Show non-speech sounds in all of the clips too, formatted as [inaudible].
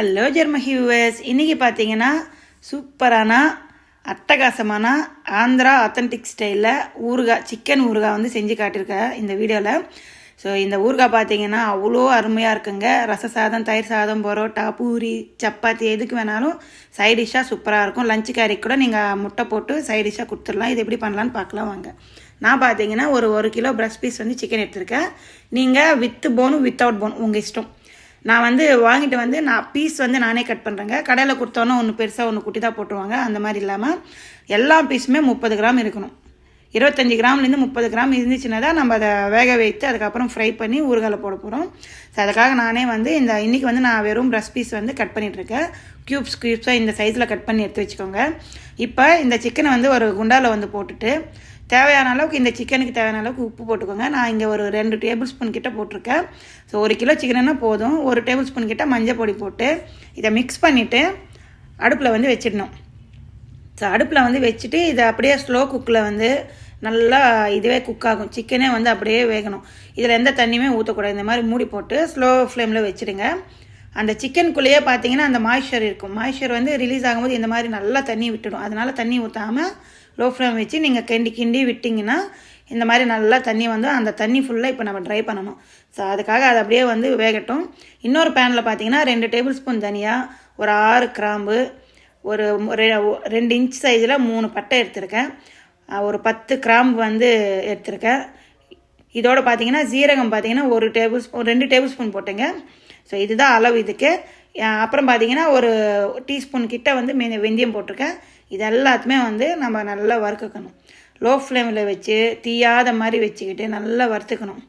Hello ஜெர்ம ஹியூவர்ஸ் இன்றைக்கி பார்த்தீங்கன்னா சூப்பரான அட்டகாசமான ஆந்திரா அத்தன்டிக் ஸ்டைலில் ஊறுகாய் சிக்கன் ஊறுகாய் வந்து செஞ்சு காட்டியிருக்கேன் இந்த வீடியோவில் ஸோ இந்த ஊறுகாய் பார்த்தீங்கன்னா அவ்வளோ அருமையாக இருக்குங்க. ரச சாதம் தயிர் சாதம் பரோட்டா பூரி சப்பாத்தி எதுக்கு வேணாலும் சைட் டிஷ்ஷாக சூப்பராக இருக்கும். லஞ்சு கறிக்கு கூட நீங்கள் முட்டை போட்டு சைட் டிஷ்ஷாக கொடுத்துடலாம். இது எப்படி பண்ணலான்னு பார்க்கலாம் வாங்க. நான் பார்த்தீங்கன்னா ஒரு ஒரு கிலோ ப்ரெஷ் பீஸ் வந்து சிக்கன் எடுத்திருக்கேன். நீங்கள் வித் போனும் வித்தவுட் போன் உங்கள் இஷ்டம். நான் வந்து வாங்கிட்டு வந்து நான் பீஸ் வந்து நானே கட் பண்ணுறேங்க கடையில் கொடுத்தோன்னே ஒன்று பெருசாக ஒன்று குட்டி தான் போட்டுருவாங்க அந்த மாதிரி இல்லாமல் எல்லா பீஸுமே முப்பது கிராம் இருக்கணும். இருபத்தஞ்சி கிராம்லேருந்து முப்பது கிராம் இருந்துச்சுன்னா தான் நம்ம அதை வேக வைத்து அதுக்கப்புறம் ஃப்ரை பண்ணி ஊறுகாயில் போட போகிறோம் ஸோ அதுக்காக நானே வந்து இந்த இன்றைக்கி வந்து நான் வெறும் ப்ரஷ் பீஸ் வந்து கட் பண்ணிகிட்ருக்கேன் க்யூப்ஸ் க்யூப்ஸாக இந்த சைஸில் கட் பண்ணி எடுத்து வச்சுக்கோங்க. இப்போ இந்த சிக்கனை வந்து ஒரு குண்டாவில் வந்து போட்டுட்டு தேவையான அளவுக்கு இந்த சிக்கனுக்கு தேவையான அளவுக்கு உப்பு போட்டுக்கோங்க. நான் இங்கே ஒரு ரெண்டு டேபிள் ஸ்பூன் கிட்ட போட்டிருக்கேன். ஸோ ஒரு கிலோ சிக்கனுன்னா போதும். ஒரு டேபிள் ஸ்பூன் கிட்ட மஞ்சள் பொடி போட்டு இதை மிக்ஸ் பண்ணிவிட்டு அடுப்பில் வந்து வச்சிடணும். ஸோ அடுப்பில் வந்து வச்சுட்டு இதை அப்படியே ஸ்லோ குக்கில் வந்து நல்லா இதுவே குக் ஆகும். சிக்கனே வந்து அப்படியே வேகணும். இதில் எந்த தண்ணியுமே ஊற்றக்கூடாது இந்த மாதிரி மூடி போட்டு ஸ்லோ ஃப்ளேமில் வச்சுடுங்க. அந்த சிக்கனுக்குள்ளேயே பார்த்தீங்கன்னா அந்த மாய்ஸ்சர் இருக்கும். மாய்ஸ்சர் வந்து ரிலீஸ் ஆகும்போது இந்த மாதிரி நல்லா தண்ணி விட்டுடும். அதனால் தண்ணி ஊற்றாமல் லோ ஃப்ளேம் வச்சு நீங்கள் கிண்டி கிண்டி விட்டிங்கன்னா இந்த மாதிரி நல்லா தண்ணி வந்து அந்த தண்ணி ஃபுல்லாக இப்போ நம்ம ட்ரை பண்ணணும். ஸோ அதுக்காக அது அப்படியே வந்து வேகட்டும். இன்னொரு பேனில் பார்த்தீங்கன்னா ரெண்டு டேபிள் ஸ்பூன் தனியாக ஒரு ஆறு கிராம்பு ஒரு ரெ- ரெண்டு இன்ச் சைஸில் மூணு பட்டை எடுத்திருக்கேன். ஒரு பத்து கிராம்பு வந்து எடுத்திருக்கேன். இதோடு பார்த்தீங்கன்னா சீரகம் பார்த்தீங்கன்னா ஒரு டேபிள் ஸ்பூன் ரெண்டு டேபிள் ஸ்பூன் போட்டுங்க. ஸோ இதுதான் அளவு இதுக்கு. அப்புறம் பார்த்தீங்கன்னா ஒரு டீஸ்பூன் கிட்ட வந்து மெ- வெந்தயம் போட்டிருக்கேன். இது எல்லாத்துமே வந்து நம்ம நல்லா வறுக்கணும் லோ ஃப்ளேமில் வச்சு தீயாத மாதிரி வச்சுக்கிட்டு நல்லா வறுத்துக்கணும்.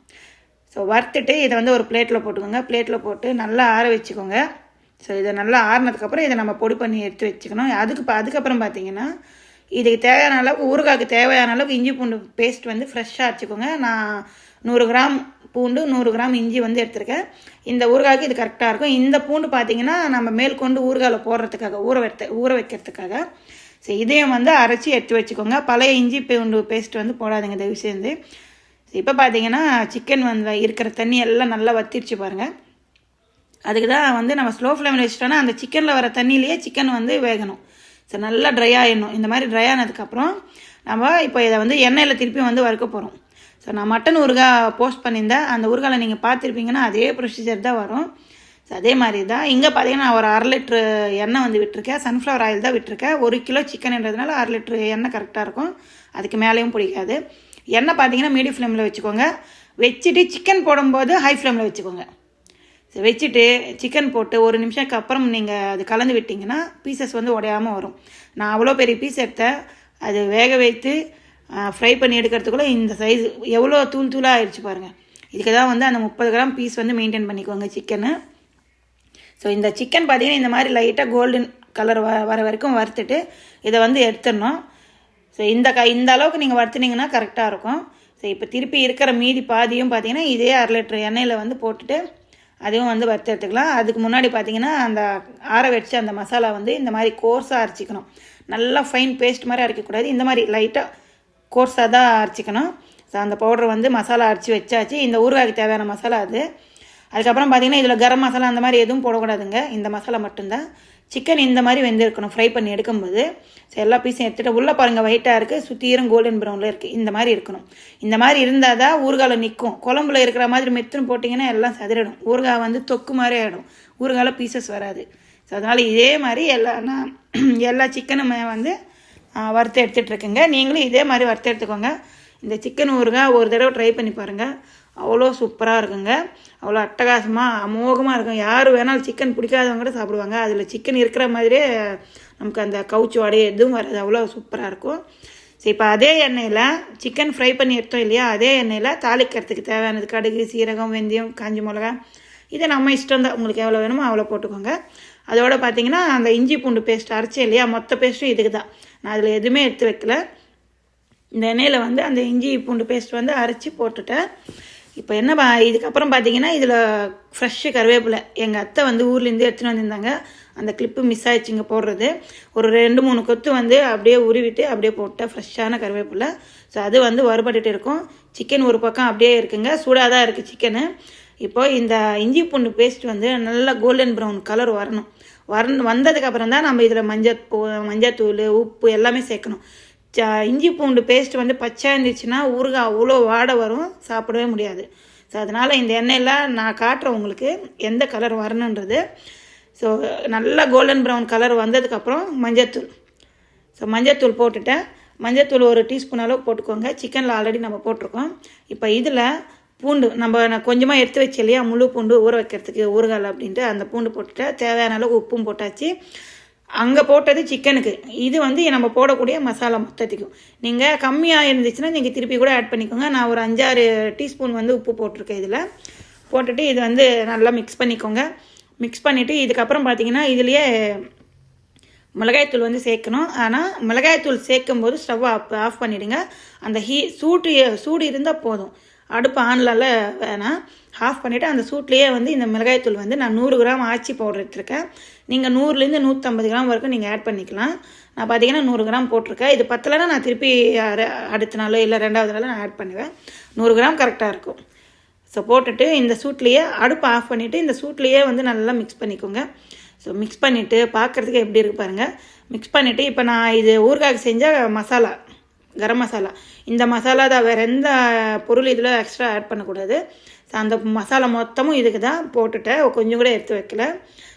ஸோ வறுத்துட்டு இதை வந்து ஒரு பிளேட்டில் போட்டுக்கோங்க. பிளேட்டில் போட்டு நல்லா ஆற வச்சுக்கோங்க. ஸோ இதை நல்லா ஆறினதுக்கப்புறம் இதை நம்ம பொடி பண்ணி எடுத்து வச்சுக்கணும். அதுக்கு ப- அதுக்கப்புறம் பார்த்தீங்கன்னா இதுக்கு தேவையான அளவுக்கு ஊறுகாய்க்கு தேவையான அளவுக்கு இஞ்சி பூண்டு பேஸ்ட் வந்து ஃப்ரெஷ்ஷாக அரைச்சிக்கோங்க. நான் நூறு கிராம் பூண்டு நூறு கிராம் இஞ்சி வந்து எடுத்திருக்கேன். இந்த ஊறுகாய்க்கு இது கரெக்டாக இருக்கும். இந்த பூண்டு பார்த்தீங்கன்னா நம்ம மேல் கொண்டு ஊறுகாயில் போடுறதுக்காக ஊற வைத்த ஊற வைக்கிறதுக்காக ஸோ இதையும் வந்து அரைச்சி எடுத்து வச்சுக்கோங்க. பழைய இஞ்சி பூண்டு பேஸ்ட் வந்து போடாதீங்க தயவு சேர்ந்து இப்போ பார்த்தீங்கன்னா சிக்கன் வந்து இருக்கிற தண்ணி எல்லாம் நல்லா வத்திருச்சு பாருங்கள் அதுக்கு தான் வந்து நம்ம ஸ்லோ ஃப்ளேமில் வச்சிட்டோன்னா அந்த சிக்கனில் வர தண்ணியிலேயே சிக்கன் வந்து வேகணும். ஸோ நல்லா ட்ரை ஆகிடணும் இந்த மாதிரி ட்ரை ஆனதுக்கப்புறம் நம்ம இப்போ இதை வந்து எண்ணெயில் திருப்பி வந்து வறுக்க போகிறோம் ஸோ நான் மட்டன் ஊறுகாய் போஸ்ட் பண்ணியிருந்தேன். அந்த ஊறுகாயில் நீங்கள் பார்த்துருப்பீங்கன்னா அதே ப்ரொசீஜர் தான் வரும். அதே மாதிரி தான் இங்கே பார்த்தீங்கன்னா நான் ஒரு அரை லிட்ரு எண்ணெய் வந்து விட்டுருக்கேன். சன்ஃப்ளவர் ஆயில் தான் விட்டுருக்கேன். ஒரு கிலோ சிக்கன்ன்றதுனால அரை லிட்ரு எண்ணெய் கரெக்டாக இருக்கும். அதுக்கு மேலேயும் பிடிக்காது. எண்ணெய் பார்த்தீங்கன்னா மீடியம் ஃப்ளேமில் வச்சுக்கோங்க. வச்சுட்டு சிக்கன் போடும்போது ஹை ஃப்ளேமில் வச்சுக்கோங்க. வச்சுட்டு சிக்கன் போட்டு ஒரு நிமிஷத்துக்கு அப்புறம் நீங்கள் அது கலந்து விட்டிங்கன்னா பீசஸ் வந்து உடையாமல் வரும். நான் அவ்வளோ பெரிய பீஸ் எடுத்தேன். அது வேக வைத்து ஃப்ரை பண்ணி எடுக்கிறதுக்குள்ளே இந்த சைஸ் எவ்வளோ தூள் தூளாக ஆயிடுச்சு பாருங்கள் இதுக்கு தான் வந்து அந்த முப்பது கிராம் பீஸ் வந்து மெயின்டைன் பண்ணிக்கோங்க சிக்கனு ஸோ இந்த சிக்கன் பார்த்தீங்கன்னா இந்த மாதிரி லைட்டாக கோல்டன் கலர் வ வர வரைக்கும் வறுத்துட்டு இதை வந்து எடுத்துடணும். ஸோ இந்த க இந்த அளவுக்கு நீங்கள் வறுத்துனீங்கன்னா கரெக்டாக இருக்கும். ஸோ இப்போ திருப்பி இருக்கிற மீதி பாதியும் பார்த்தீங்கன்னா இதே அரை லிட்டர் எண்ணெயில் வந்து போட்டுட்டு அதையும் வந்து வறுத்து எடுத்துக்கலாம். அதுக்கு முன்னாடி பார்த்தீங்கன்னா அந்த ஆற வச்சு அந்த மசாலா வந்து இந்த மாதிரி கோர்ஸாக அரைச்சிக்கணும். நல்லா ஃபைன் பேஸ்ட் மாதிரி அரைக்கக்கூடாது. இந்த மாதிரி லைட்டாக கோர்ஸாக தான் அரைச்சிக்கணும். ஸோ அந்த பவுடர் வந்து மசாலா அரைச்சி வச்சாச்சு. இந்த ஊறுகாய்க்கு தேவையான மசாலா அது. அதுக்கப்புறம் பார்த்தீங்கன்னா இதில் கரம் மசாலா அந்த மாதிரி எதுவும் போடக்கூடாதுங்க. இந்த மசாலா மட்டும்தான். சிக்கன் இந்த மாதிரி வெந்திருக்கணும் ஃப்ரை பண்ணி எடுக்கும்போது. ஸோ எல்லா பீஸையும் எடுத்துகிட்டு உள்ளே பாருங்கள் ஒயிட்டாக இருக்குது சுற்றியும் கோல்டன் ப்ரௌனில் இருக்குது இந்த மாதிரி இருக்கணும். இந்த மாதிரி இருந்தால் தான் ஊறுகால நிற்கும் குழம்புல இருக்கிற மாதிரி மெத்துன்னு போட்டிங்கன்னா எல்லாம் சதுரிடும். ஊறுகாய் வந்து தொக்கு மாதிரி ஆகிடும் ஊறுகால பீசஸ் வராது. ஸோ அதனால் இதே மாதிரி எல்லா நான் [clears throat] எல்லா சிக்கனுமே வந்து வறுத்து எடுத்துகிட்டு இருக்குங்க. நீங்களும் இதே மாதிரி வறுத்து எடுத்துக்கோங்க. இந்த சிக்கன் ஊறுகாய் ஒரு தடவை ட்ரை பண்ணி பாருங்கள் அவ்வளோ சூப்பராக இருக்குங்க. அவ்வளோ அட்டகாசமாக அமோகமாக இருக்கும். யார் வேணாலும் சிக்கன் பிடிக்காதவங்க கூட சாப்பிடுவாங்க. அதில் சிக்கன் இருக்கிற மாதிரியே நமக்கு அந்த கவுச்சு வடையை எதுவும் வராது. அவ்வளோ சூப்பராக இருக்கும். சரி இப்போ அதே எண்ணெயில் சிக்கன் ஃப்ரை பண்ணி எடுத்தோம் இல்லையா? அதே எண்ணெயில் தாளிக்கிறதுக்கு தேவையானது கடுகு சீரகம் வெந்தயம் காஞ்சி மிளகா இதை நம்ம இஷ்டம் தான் உங்களுக்கு எவ்வளோ வேணுமோ அவ்வளோ போட்டுக்கோங்க. அதோட பார்த்தீங்கன்னா அந்த இஞ்சி பூண்டு பேஸ்ட் அரைச்சே இல்லையா? மொத்த பேஸ்ட்டும் இதுக்கு தான் நான் அதில் எதுவுமே எடுத்து வைக்கல. இந்த எண்ணெயில் வந்து அந்த இஞ்சி பூண்டு பேஸ்ட் வந்து அரைச்சி போட்டுட்டேன். இப்போ என்ன பா இதுக்கப்புறம் பார்த்தீங்கன்னா இதில் ஃப்ரெஷ்ஷு கருவேப்பிலை. எங்கள் அத்தை வந்து ஊர்லேருந்து எடுத்துகிட்டு வந்திருந்தாங்க. அந்த கிளிப்பு மிஸ் ஆயிடுச்சுங்க போடுறது. ஒரு ரெண்டு மூணு கொத்து வந்து அப்படியே உருவிட்டு அப்படியே போட்டால் ஃப்ரெஷ்ஷான கருவேப்பிலை. ஸோ அது வந்து வறுபட்டுட்டு இருக்கும். சிக்கன் ஒரு பக்கம் அப்படியே இருக்குங்க. சூடாக தான் இருக்குது சிக்கனு இப்போ இந்த இஞ்சி பூண்டு பேஸ்ட் வந்து நல்லா கோல்டன் ப்ரௌன் கலர் வரணும். வர வந்ததுக்கப்புறம் தான் நம்ம இதில் மஞ்சள் மஞ்சத்தூள் உப்பு எல்லாமே சேர்க்கணும். ச இஞ்சி பூண்டு பேஸ்ட் வந்து பச்சையாக இருந்துச்சுன்னா ஊறுகாய் அவ்வளோ வாடை வரும் சாப்பிடவே முடியாது. ஸோ அதனால் இந்த எண்ணெயில் நான் காட்டுறேன் உங்களுக்கு எந்த கலர் வரணுன்றது. ஸோ நல்லா கோல்டன் ப்ரௌன் கலர் வந்ததுக்கப்புறம் மஞ்சத்தூள். ஸோ மஞ்சத்தூள் போட்டுட்டேன். மஞ்சத்தூள் ஒரு டீஸ்பூன் அளவு போட்டுக்கோங்க. சிக்கனில் ஆல்ரெடி நம்ம போட்டிருக்கோம். இப்போ இதில் பூண்டு நம்ம நான் கொஞ்சமாக எடுத்து வச்சு இல்லையா முழு பூண்டு ஊற வைக்கிறதுக்கு ஊறுகால் அப்படின்ட்டு அந்த பூண்டு போட்டுட்டேன். தேவையான அளவு உப்பும் போட்டாச்சு. அங்கே போட்டது சிக்கனுக்கு. இது வந்து நம்ம போடக்கூடிய மசாலா மொத்தத்துக்கும். நீங்கள் கம்மியாக இருந்துச்சுன்னா நீங்கள் திருப்பி கூட ஆட் பண்ணிக்கோங்க. நான் ஒரு அஞ்சாறு டீஸ்பூன் வந்து உப்பு போட்டிருக்கேன் இதில். போட்டுட்டு இது வந்து நல்லா மிக்ஸ் பண்ணிக்கோங்க. மிக்ஸ் பண்ணிவிட்டு இதுக்கப்புறம் பார்த்தீங்கன்னா இதுலேயே மிளகாய்த்தூள் வந்து சேர்க்கணும். ஆனால் மிளகாய்த்தூள் சேர்க்கும் போது ஸ்டவ் ஆஃப் ஆஃப் பண்ணிவிடுங்க அந்த ஹீ சூட்டு சூடு இருந்தால் போதும். அடுப்பு ஆன்லால வேணாம் ஆஃப் பண்ணிவிட்டு அந்த சூட்லேயே வந்து இந்த மிளகாய்த்தூள் வந்து நான் நூறு கிராம் ஆச்சி பவுடர் எடுத்துருக்கேன். நீங்கள் நூறுலேருந்து நூற்றம்பது கிராம் வரைக்கும் நீங்கள் ஆட் பண்ணிக்கலாம். நான் பார்த்தீங்கன்னா நூறு கிராம் போட்டிருக்கேன். இது பத்தலைன்னா நான் திருப்பி அடுத்த நாளோ இல்லை ரெண்டாவது நாளோ நான் ஆட் பண்ணுவேன். நூறு கிராம் கரெக்டாக இருக்கும். ஸோ போட்டுட்டு இந்த சூட்லேயே அடுப்பு ஆஃப் பண்ணிவிட்டு இந்த சூட்லேயே வந்து நல்லா மிக்ஸ் பண்ணிக்கோங்க. ஸோ மிக்ஸ் பண்ணிவிட்டு பார்க்குறதுக்கு எப்படி இருக்கு பாருங்கள் மிக்ஸ் பண்ணிவிட்டு இப்போ நான் இது ஊறுகாய்க்கு செஞ்சால் மசாலா கரம் மசாலா. இந்த மசாலா தான் வேறு எந்த பொருள் இதில் எக்ஸ்ட்ரா ஆட் பண்ணக்கூடாது. ஸோ அந்த மசாலா மொத்தமும் இதுக்கு தான் போட்டுட்டேன். கொஞ்சம் கூட எடுத்து வைக்கல.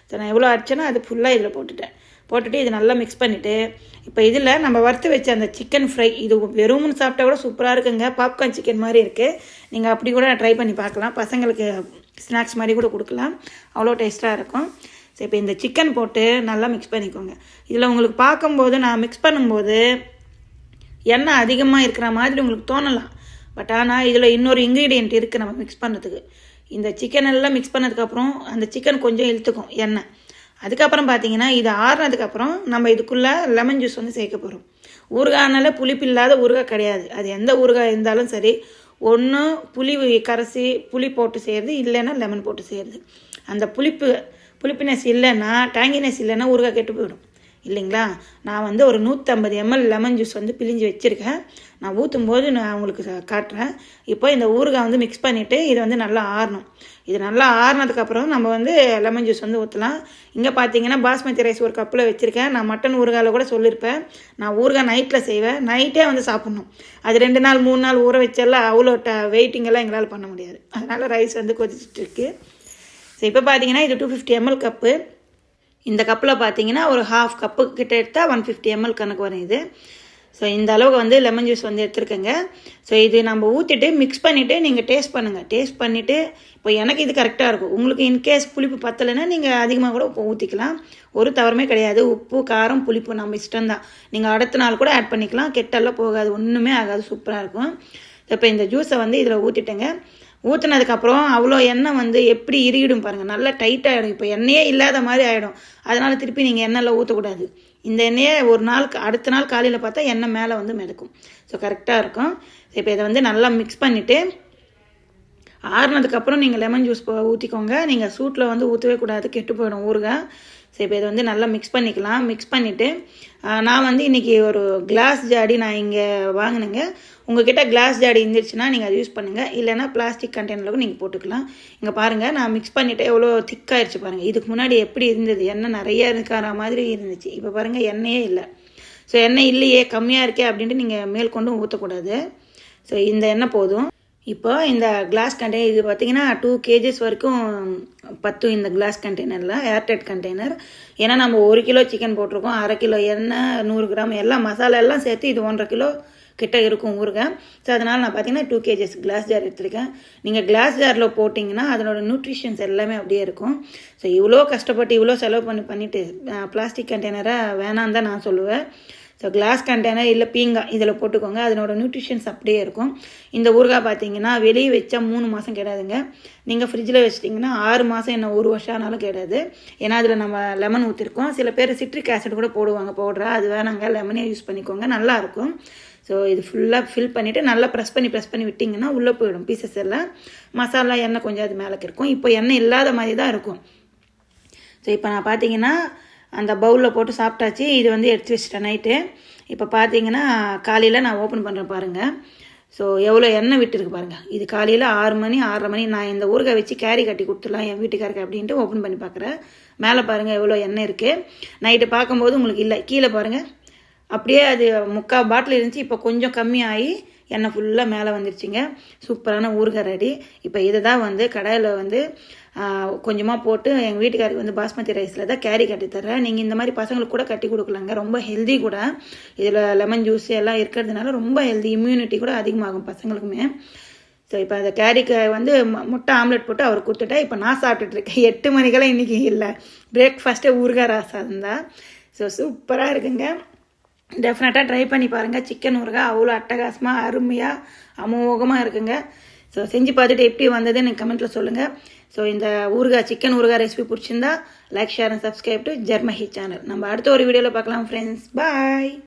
ஸோ நான் எவ்வளோ அரைச்சேனோ அது ஃபுல்லாக இதில் போட்டுட்டேன். போட்டுட்டு இது நல்லா மிக்ஸ் பண்ணிவிட்டு இப்போ இதில் நம்ம வறுத்து வச்ச அந்த சிக்கன் ஃப்ரை இது வெறும்னு சாப்பிட்டா கூட சூப்பராக இருக்குங்க. பாப்கார்ன் சிக்கன் மாதிரி இருக்குது நீங்கள் அப்படி கூட ட்ரை பண்ணி பார்க்கலாம். பசங்களுக்கு ஸ்நாக்ஸ் மாதிரி கூட கொடுக்கலாம். அவ்வளோ டேஸ்ட்டாக இருக்கும். ஸோ இப்போ இந்த சிக்கன் போட்டு நல்லா மிக்ஸ் பண்ணிக்கோங்க. இதில் உங்களுக்கு பார்க்கும்போது நான் மிக்ஸ் பண்ணும்போது எண்ணெய் அதிகமாக இருக்கிற மாதிரி உங்களுக்கு தோணலாம். பட் ஆனால் இதில் இன்னொரு இன்க்ரீடியன்ட் இருக்குது நம்ம மிக்ஸ் பண்ணுறதுக்கு இந்த சிக்கன் எல்லாம் மிக்ஸ் பண்ணதுக்கப்புறம் அந்த சிக்கன் கொஞ்சம் இழுத்துக்கும் எண்ணெய். அதுக்கப்புறம் பார்த்தீங்கன்னா இது ஆறுனதுக்கப்புறம் நம்ம இதுக்குள்ளே லெமன் ஜூஸ் வந்து சேர்க்க போகிறோம் ஊறுகாய்னால புளிப்பு இல்லாத ஊறுகாய் கிடையாது. அது எந்த ஊறுகாய் இருந்தாலும் சரி ஒன்று புளி கரைச்சி புளி போட்டு செய்கிறது இல்லைன்னா லெமன் போட்டு செய்கிறது அந்த புளிப்பு புளிப்பினஸ் இல்லைன்னா டேங்கினஸ் இல்லைன்னா ஊறுகாய் கெட்டு போயிடும். இல்லைங்களா? நான் வந்து ஒரு நூற்றம்பது எம்எல் லெமன் ஜூஸ் வந்து பிழிஞ்சு வச்சுருக்கேன். நான் ஊற்றும் போது நான் உங்களுக்கு காட்டுறேன். இப்போ இந்த ஊறுகாய் வந்து மிக்ஸ் பண்ணிவிட்டு இது வந்து நல்லா ஆறணும். இது நல்லா ஆறுனதுக்கப்புறம் நம்ம வந்து லெமன் ஜூஸ் வந்து ஊற்றலாம் இங்கே பார்த்தீங்கன்னா பாஸ்மதி ரைஸ் ஒரு கப்பில் வச்சுருக்கேன். நான் மட்டன் ஊறுகாயில் கூட சொல்லியிருப்பேன் நான் ஊறுகாய் நைட்டில் செய்வேன். நைட்டே வந்து சாப்பிட்ணும். அது ரெண்டு நாள் மூணு நாள் ஊற வச்செல்லாம் அவ்வளோ ட வெயிட்டிங்கெல்லாம் எங்களால் பண்ண முடியாது. அதனால் ரைஸ் வந்து கொதிச்சுட்டு இருக்கு. ஸோ இப்போ பார்த்தீங்கன்னா இது டூ ஃபிஃப்டி எம்எல் கப்பு இந்த கப்பில் பார்த்தீங்கன்னா ஒரு ஹாஃப் கப்பு கிட்ட எடுத்தால் ஒன் ஃபிஃப்டி எம்எல் கணக்கு வரும் இது. ஸோ இந்த அளவுக்கு வந்து லெமன் ஜூஸ் வந்து எடுத்துருக்கேங்க. ஸோ இது நம்ம ஊற்றிட்டு மிக்ஸ் பண்ணிவிட்டு நீங்கள் டேஸ்ட் பண்ணுங்கள் டேஸ்ட் பண்ணிவிட்டு இப்போ எனக்கு இது கரெக்டாக இருக்கும். உங்களுக்கு இன்கேஸ் புளிப்பு பத்தலைன்னா நீங்கள் அதிகமாக கூட இப்போ ஊற்றிக்கலாம் ஒரு தவறுமே கிடையாது. உப்பு காரம் புளிப்பு நம்ம இஷ்டம்தான். நீங்கள் அடுத்த நாள் கூட ஆட் பண்ணிக்கலாம். கெட்டெல்லாம் போகாது. ஒன்றுமே ஆகாது. சூப்பராக இருக்கும். இப்போ இந்த ஜூஸை வந்து இதில் ஊற்றிட்டேங்க ஊற்றுனதுக்கப்புறம் அவ்வளோ எண்ணெய் வந்து எப்படி இறுகிடும் பாருங்கள் நல்லா டைட்டாகிடும் இப்போ எண்ணெயே இல்லாத மாதிரி ஆகிடும் அதனால் திருப்பி நீங்கள் எண்ணெயில் ஊற்றக்கூடாது இந்த எண்ணெயை ஒரு நாள் அடுத்த நாள் காலையில் பார்த்தா எண்ணெய் மேலே வந்து மிதக்கும். ஸோ கரெக்டாக இருக்கும். இப்போ இதை வந்து நல்லா மிக்ஸ் பண்ணிவிட்டு ஆறுனதுக்கப்புறம் நீங்கள் லெமன் ஜூஸ் ஊற்றிக்கோங்க நீங்கள் சூட்டில் வந்து ஊற்றவே கூடாது. கெட்டு போயிடும் ஊறுகாய் சரி இப்போ இதை வந்து நல்லா மிக்ஸ் பண்ணிக்கலாம். மிக்ஸ் பண்ணிவிட்டு நான் வந்து இன்றைக்கி ஒரு கிளாஸ் ஜாடி நான் இங்கே வாங்கினேங்க. உங்ககிட்ட கிளாஸ் ஜாடி இருந்துச்சுன்னா நீங்கள் அதை யூஸ் பண்ணுங்கள் இல்லைன்னா பிளாஸ்டிக் கண்டெய்னருக்கு நீங்கள் போட்டுக்கலாம். இங்கே பாருங்கள் நான் மிக்ஸ் பண்ணிவிட்டு எவ்வளோ திக்காகிடுச்சு பாருங்கள் இதுக்கு முன்னாடி எப்படி இருந்தது? எண்ணெய் நிறைய இருக்கிற மாதிரி இருந்துச்சு. இப்போ பாருங்கள் எண்ணெயே இல்லை. ஸோ எண்ணெய் இல்லையே கம்மியாக இருக்கே அப்படின்ட்டு நீங்கள் மேல் கொண்டும் ஊற்றக்கூடாது ஸோ இந்த எண்ணெய் போதும். இப்போ இந்த கிளாஸ் கண்டெய்னர் இது பார்த்தீங்கன்னா டூ கேஜஸ் வரைக்கும் பத்தும் இந்த கிளாஸ் கண்டெய்னரில் ஏர்டைட் கண்டெய்னர் ஏன்னா நம்ம ஒரு கிலோ சிக்கன் போட்டிருக்கோம் அரை கிலோ எண்ணெய் நூறு கிராம் எல்லாம் மசாலா எல்லாம் சேர்த்து இது ஒன்றரை கிலோ கிட்ட இருக்கும் ஊறுகாய் ஸோ அதனால் நான் பார்த்தீங்கன்னா டூ கேஜஸ் கிளாஸ் ஜார் எடுத்திருக்கேன். நீங்கள் கிளாஸ் ஜாரில் போட்டிங்கன்னா அதனோட நியூட்ரிஷன்ஸ் எல்லாமே அப்படியே இருக்கும். ஸோ இவ்வளோ கஷ்டப்பட்டு இவ்வளோ செலவு பண்ணி பண்ணிவிட்டு பிளாஸ்டிக் கண்டெய்னரை வேணான்னு தான் நான் சொல்லுவேன். ஸோ கிளாஸ் கண்டெய்னர் இல்லை பீங்காய் இதில் போட்டுக்கோங்க. அதனோட நியூட்ரிஷன்ஸ் அப்படியே இருக்கும். இந்த ஊறுகாய் பார்த்தீங்கன்னா வெளியே வச்சா மூணு மாதம் கிடையாதுங்க நீங்கள் ஃப்ரிட்ஜில் வச்சிட்டிங்கன்னா ஆறு மாதம் என்ன ஒரு வருஷம் ஆனாலும் கிடையாது ஏன்னா அதில் நம்ம லெமன் ஊற்றிருக்கோம் சில பேர் சிட்ரிக் ஆசிட் கூட போடுவாங்க பவுடரா அது வேணாங்க. லெமனே யூஸ் பண்ணிக்கோங்க. நல்லாயிருக்கும் ஸோ இது ஃபுல்லாக ஃபில் பண்ணிவிட்டு நல்லா ப்ரெஸ் பண்ணி ப்ரெஸ் பண்ணி விட்டிங்கன்னா உள்ளே போயிடும் பீசஸ் எல்லாம். மசாலா எண்ணெய் கொஞ்சம் அது மேலே இருக்கும். இப்போ எண்ணெய் இல்லாத மாதிரி தான் இருக்கும். ஸோ இப்போ நான் பார்த்தீங்கன்னா அந்த பவுலில் போட்டு சாப்பிட்டாச்சு. இது வந்து எடுத்து வச்சிட்டேன் நைட்டு. இப்போ பார்த்தீங்கன்னா காலையில் நான் ஓப்பன் பண்ணுறேன் பாருங்கள் ஸோ எவ்வளோ எண்ணெய் விட்டுருக்கு பாருங்கள் இது காலையில் ஆறு மணி ஆறரை மணி நான் இந்த ஊறுகாய் வச்சு கேரி கட்டி கொடுத்துடலாம் என் வீட்டுக்காருக்கு அப்படின்ட்டு ஓப்பன் பண்ணி பார்க்குறேன் மேலே பாருங்கள் எவ்வளோ எண்ணெய் இருக்குது நைட்டு பார்க்கும்போது உங்களுக்கு இல்லை. கீழே பாருங்கள் அப்படியே அது முக்கால் பாட்டில் இருந்துச்சு. இப்போ கொஞ்சம் கம்மியாகி எண்ணெய் ஃபுல்லாக மேலே வந்துருச்சுங்க. சூப்பரான ஊறுகாய் ரெடி. இப்போ இதை தான் வந்து கடையில் வந்து கொஞ்சமாக போட்டு எங்கள் வீட்டுக்காருக்கு வந்து பாஸ்மதி ரைஸில் தான் கேரி கட்டி தர்றேன். நீங்கள் இந்த மாதிரி பசங்களுக்கு கூட கட்டி கொடுக்கலாங்க. ரொம்ப ஹெல்தி கூட. இதில் லெமன் ஜூஸ் எல்லாம் இருக்கிறதுனால ரொம்ப ஹெல்தி இம்யூனிட்டி கூட அதிகமாகும் பசங்களுக்குமே. ஸோ இப்போ அந்த கேரிக்கு வந்து மு- முட்டை ஆம்லெட் போட்டு அவர் கொடுத்துட்டேன். இப்போ நான் சாப்பிட்டுட்ருக்கேன் எட்டு மணிக்கெல்லாம் இன்றைக்கி இல்லை. பிரேக்ஃபாஸ்ட்டே ஊறுகாய் ராசாக இருந்தால் ஸோ சூப்பராக இருக்குங்க. டெஃபினட்டாக ட்ரை பண்ணி பாருங்கள் சிக்கன் ஊறுகாய் அவ்வளோ அட்டகாசமாக அருமையாக அமோகமாக இருக்குங்க. ஸோ செஞ்சு பார்த்துட்டு எப்படி வந்ததுன்னு எனக்கு கமெண்ட்டில் சொல்லுங்கள் ஸோ இந்த ஊறுகாய் சிக்கன் ஊறுகாய் ரெசிபி பிடிச்சிருந்தா like share and subscribe to ஜெர்மஹி channel நம்ம அடுத்த ஒரு வீடியோவில் பார்க்கலாம் ஃப்ரெண்ட்ஸ் பாய்